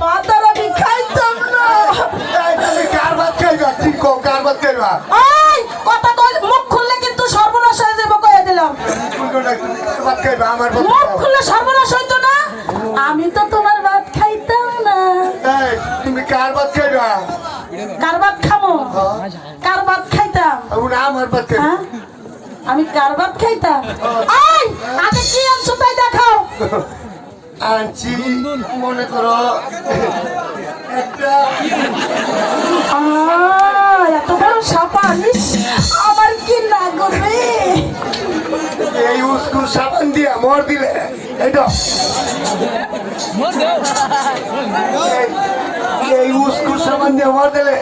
খাইতাম না। এই, তুমি কার ভাত খাইবা? ঠিক কও কার ভাত খাইবা? এই কথা কই মুখ খুললে কিন্তু সর্বনাশ হয়ে যাব কয়ে দিলাম। কোনটা তুমি কার ভাত খাইবা আমার ভাত মুখ খুললে সর্বনাশ হইতো না। আমি তো তোমার ভাত খাইতাম না। এই তুমি কার ভাত খাইবা? কার ভাত খামো কার ভাত খাইতাম? আমার ভাত খাইবা। হ্যাঁ? আমি কার ভাত খাইতাম? এই আগে কি আনছো তাই দেখাও। আনছি। মনে করো একটা এত বড় সাপান আমার কি না করবে এই উস্কু সাবান দিয়া মর দিলে তো এই- এই সাবান দিয়ে মর দিলে।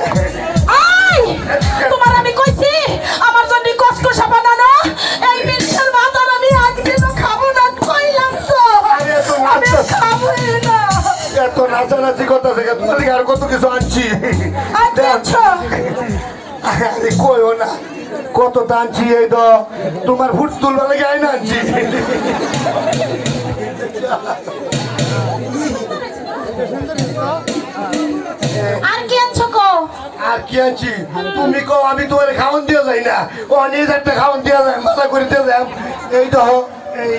এত নাচানাচি কথা থেকে তোমার আর কত কিছু আনছি। আচ্ছা। আরে কইও না কত টানছি এই তো তোমার ফুট তুলবা লাগে আইনা আনছি। আর কি আনছো কো আর কি আনছি? তুমি কও আমি তোমার খাওয়ান দিয়ে যাই না। ও নিজ একটা খাওয়ান দিয়ে যায় মাথা করে দিয়ে যাই। এই তো এই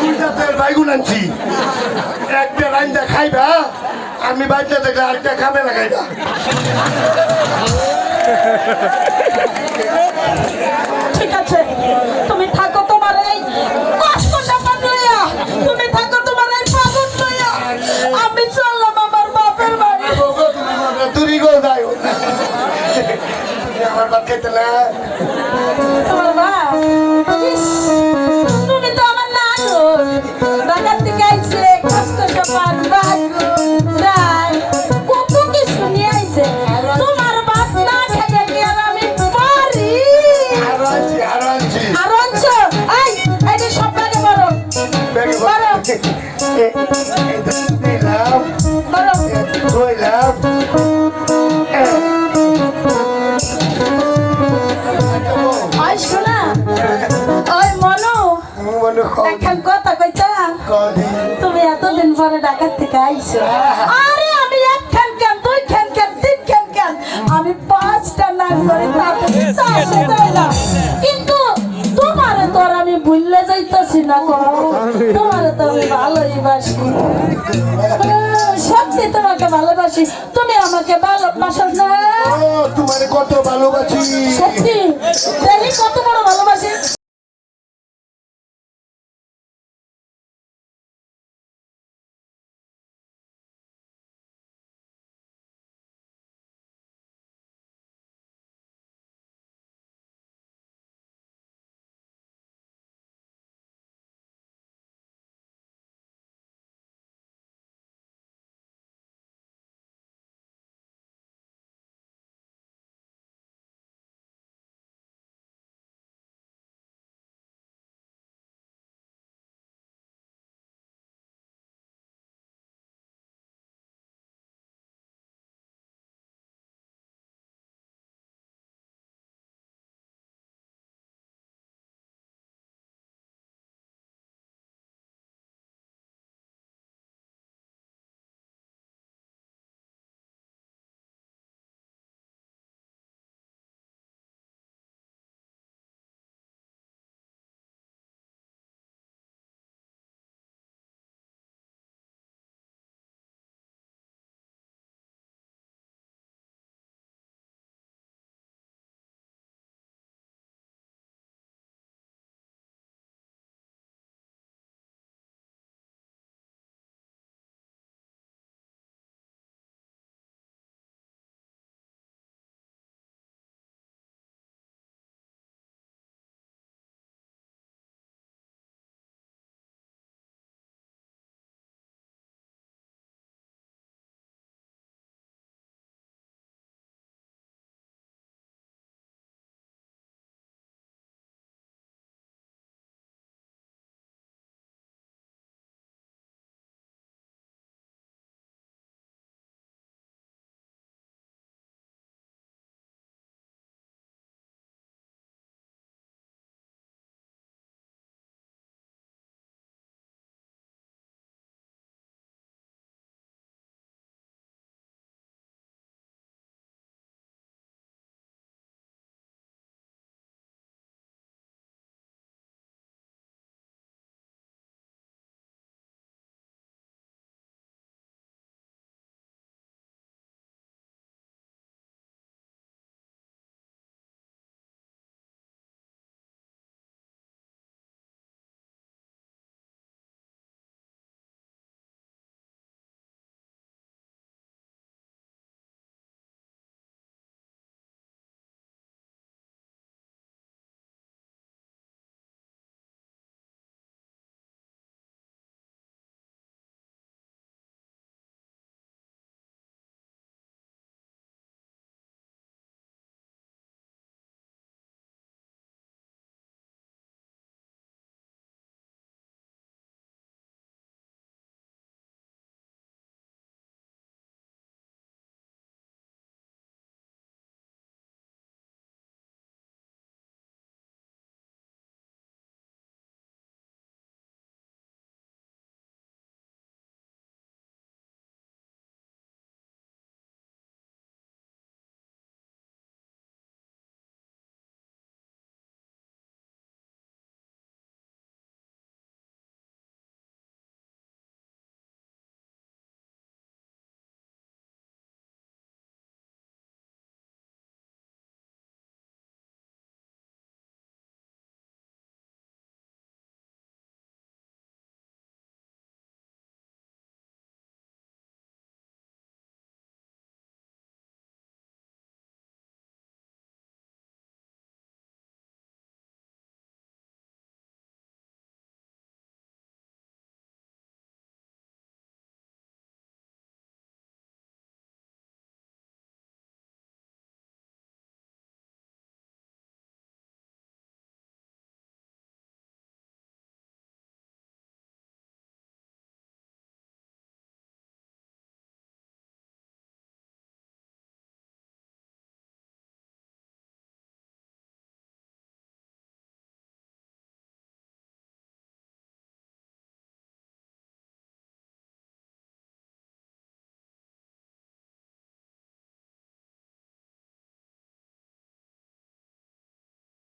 দুইটা তেল বাইগুন আনছি। একটা রান্দা খাইবা আমি বাচ্চা দেখলে আরেকটা খাবে না খাইবা। মনু মনে এখন কথা কইতা। তুমি এতদিন পরে ঢাকার থেকে আইছো। আরে আমি এক খান কেন দুই খান কেন তিন খান কেন? আমি পাঁচটা নাচ করে কিন্তু তোমারে তো আর আমি ভুললে যাইতাছি না গো তোমারে তো আমি ভালোই বাসি হ্যাঁ, সত্যি তোমাকে ভালোবাসি। তুমি আমাকে ভালোবাসো না। তোমার কত ভালোবাসি। সত্যি কত বড় ভালোবাসি।